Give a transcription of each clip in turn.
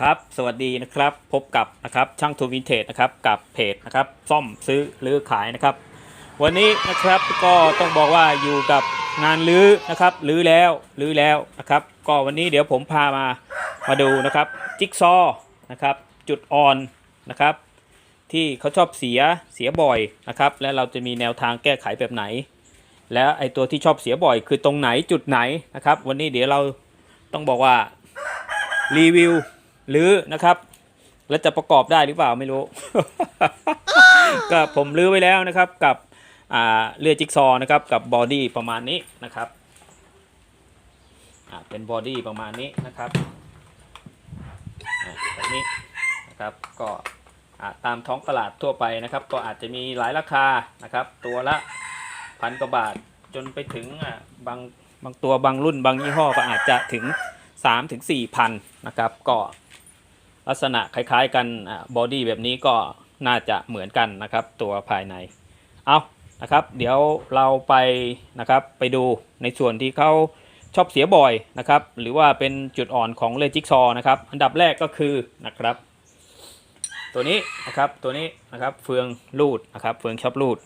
ครับสวัสดีนะครับพบกับนะครับช่างทูวินเทจนะครับกับเพจนะครับซ่อมซื้อหรือขายนะครับ วันนี้นะครับก็ต้องบอกว่าอยู่กับงานลื้อนะครับลื้อแล้วลื้อแล้วนะครับ ก็วันนี้เดี๋ยวผมพามามาดูนะครับจิ๊กซอนะครับจุดอ่อนนะครับ ที่เขาชอบเสียเสียบ่อยนะครับ และเราจะมีแนวทางแก้ไขแบบไหน แล้วไอตัวที่ชอบเสียบ่อย คือตรงไหนจุดไหนนะครับ วันนี้เดี๋ยวเราต้องบอกว่ารีวิว หรือนะครับแล้วจะประกอบได้หรือเปล่าไม่รู้ ก็ผมลื้อไว้แล้วนะครับกับเลือจิ๊กซอว์นะครับกับบอดี้ประมาณนี้นะครับเป็นบอดี้ประมาณนี้นะครับแบบนี้นะครับก็ตามท้องตลาดทั่วไปนะครับ ก็อาจจะมีหลายราคานะครับ ตัวละพันกว่าบาทจนไปถึงบางบางตัวบางรุ่นบางยี่ห้อก็อาจจะถึง3ถึง4พันนะครับ ก็ ลักษณะคล้ายๆกันบอดี้แบบนี้ก็น่าจะเหมือนกันนะครับตัวภายในเอานะครับเดี๋ยวเราไปนะครับไปดูในส่วนที่เขาชอบเสียบ่อยนะครับหรือว่าเป็นจุดอ่อนของเลจิกซอนะครับอันดับแรกก็คือนะครับตัวนี้นะครับตัวนี้นะครับเฟืองรูดนะครับเฟืองชอบรูด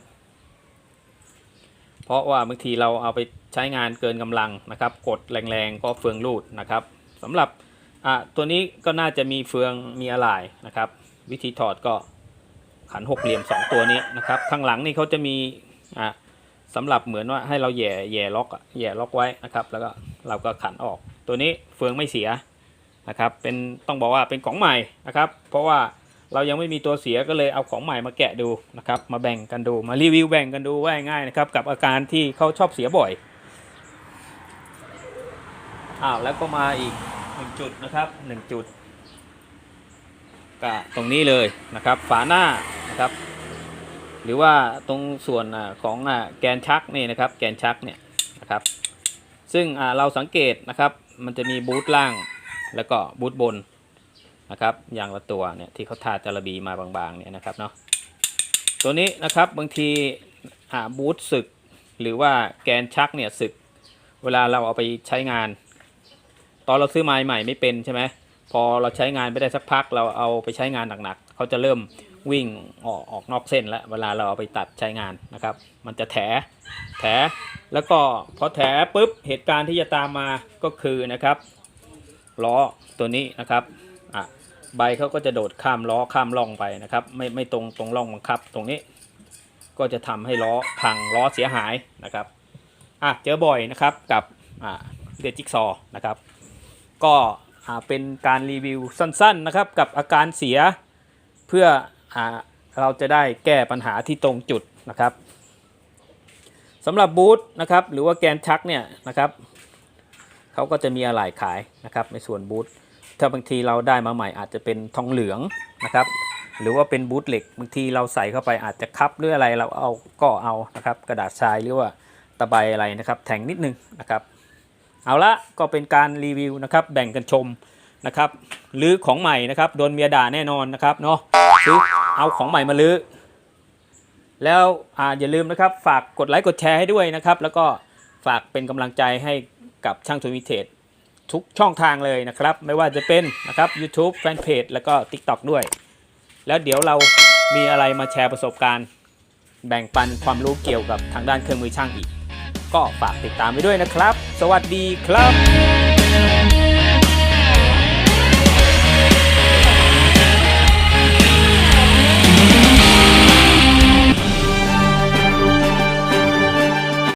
เพราะว่าบางทีเราเอาไปใช้งานเกินกำลังนะครับ กดแรงๆก็เฟืองรูดนะครับสำหรับ อะตัวนี้ก็น่าจะมีเฟืองมีอะไหล่นะครับ วิธีถอดก็ขันหกเหลี่ยม 2 ตัวนี้นะครับ ข้างหลังนี่เขาจะมีอะสำหรับเหมือนว่าให้เราแย่แย่ล็อกอะแย่ล็อกไว้นะครับ แล้วก็เราก็ขันออก ตัวนี้เฟืองไม่เสียนะครับ เป็นต้องบอกว่าเป็นของใหม่นะครับ เพราะว่าเรายังไม่มีตัวเสียก็เลยเอาของใหม่มาแกะดูนะครับ มาแบ่งกันดูมารีวิวแบ่งกันดูว่าง่ายนะครับ กับอาการที่เขาชอบเสียบ่อยอ้าวแล้วก็มาอีก หนึ่งจุดนะครับหนึ่งจุดก็ตรงนี้เลยนะครับ ฝาหน้านะครับ หรือว่าตรงส่วนของแกนชักนี่นะครับ แกนชักเนี่ยนะครับ ซึ่งเราสังเกตนะครับ มันจะมีบูทล่างแล้วก็บูทบนนะครับอย่างละตัวเนี่ยที่เขาทาจาระบีมาบางๆเนี่ยนะครับเนาะตัวนี้นะครับบางทีบูทสึก หรือว่าแกนชักเนี่ยสึก เวลาเราเอาไปใช้งาน ตอนเราซื้อไม้ใหม่ไม่เป็นใช่ไหมพอเราใช้งานไม่ได้สักพักเราเอาไปใช้งานหนักๆเขาจะเริ่มวิ่งออกออกนอกเส้นแล้วเวลาเราเอาไปตัดใช้งานนะครับ มันจะแถแถแล้วก็พอแถปุ๊บเหตุการณ์ที่จะตามมาก็คือนะครับล้อตัวนี้นะครับอะใบเขาก็จะโดดข้ามล้อข้ามร่องไปนะครับ ไม่ไม่ตรงตรงร่องบังคับ ตรงนี้ ก็จะทำให้ล้อพังล้อเสียหายนะครับอะเจอบ่อยนะครับกับอ่าเดจิกซอว์นะครับ ก็เป็นการรีวิวสั้นๆนะครับกับอาการเสียเพื่ออเราจะได้แก้ปัญหาที่ตรงจุดนะครับสำหรับบูทนะครับหรือว่าแกนชักเนี่ยนะครับเขาก็จะมีอะไหล่ขายนะครับในส่วนบูทถ้าบางทีเราได้มาใหม่อาจจะเป็นทองเหลืองนะครับหรือว่าเป็นบูทเหล็กบางทีเราใส่เข้าไปอาจจะคับหรืออะไรเราเอาก็เอานะครับกระดาษทรายหรือว่าตะไบอะไรนะครับแทงนิดนึงนะครับ เอาละก็เป็นการรีวิวนะครับแบ่งกันชมนะครับลื้อของใหม่นะครับโดนเมียด่าแน่นอนนะครับเนาะซื้อเอาของใหม่มาลื้อแล้วออย่าลืมนะครับฝากกดไลค์กดแชร์ให้ด้วยนะครับ แล้วก็ฝากเป็นกำลังใจให้กับช่างทวิเทศทุกช่องทางเลยนะครับ ไม่ว่าจะเป็นนะครับ YouTube Fanpage แล้วก็ TikTok ด้วย แล้วเดี๋ยวเรามีอะไรมาแชร์ประสบการณ์ แบ่งปันความรู้เกี่ยวกับทางด้านเครื่องมือช่างอีก ก็ฝากติดตามไปด้วยนะครับ สวัสดีครับ